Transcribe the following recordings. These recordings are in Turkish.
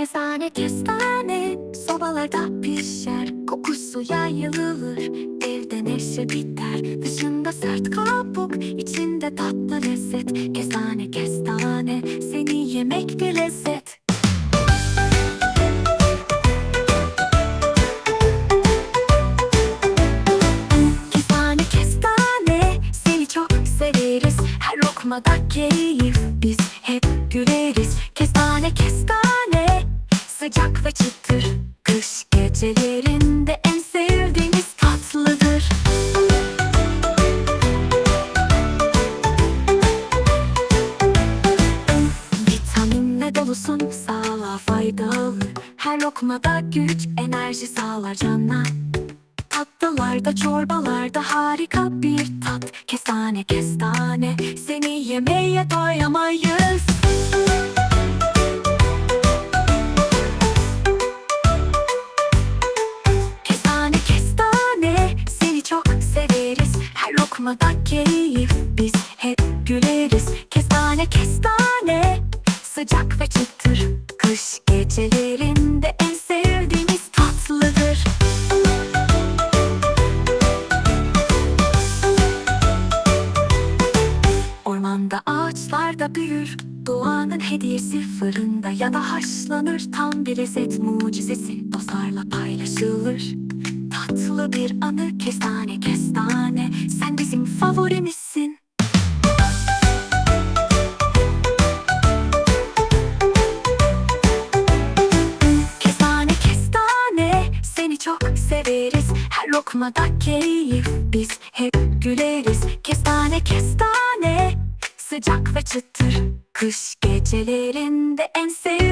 Kestane kestane sobalarda pişer Kokusu yayılır. Evde neşe biter Dışında sert kabuk içinde tatlı lezzet. Kestane kestane seni yemek bir lezzet. Kestane kestane seni çok severiz. Her lokmada keyif biz hep güleriz. Kestane kestane sıcak ve çıtır. Kış gecelerinde en sevdiğimiz tatlıdır. Vitaminle dolusun sağlığa faydalı. Her lokmada güç enerji sağlar cana. Tatlılarda çorbalarda harika bir tat. Kestane kestane. Seni yemeye doyamayız Lokmada keyif biz hep güleriz. Kestane kestane. Sıcak ve çıtır. Kış gecelerinde en sevdiğimiz tatlıdır. Ormanda ağaçlarda büyür. Doğanın hediyesi fırında ya da haşlanır. Tam bir lezzet mucizesi dostlarla paylaşılır bir anı kestane kestane. Sen bizim favorimizsin. Kestane kestane. Seni çok severiz. Her lokmada keyif biz hep güleriz. Kestane kestane. Sıcak ve çıtır Kış gecelerinde en sevdiğimiz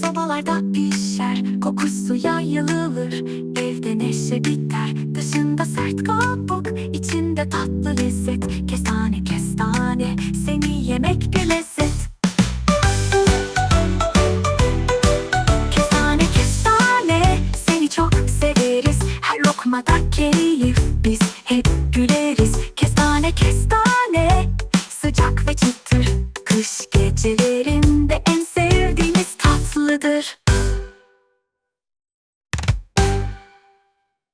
Sobalarda pişer Kokusu yayılır. Evde neşe biter Dışında sert kabuk. İçinde tatlı lezzet Kestane kestane. Seni yemek bir lezzet. Kestane kestane. Seni çok severiz. Her lokmada keyif Biz. Hep güleriz. Kestane kestane.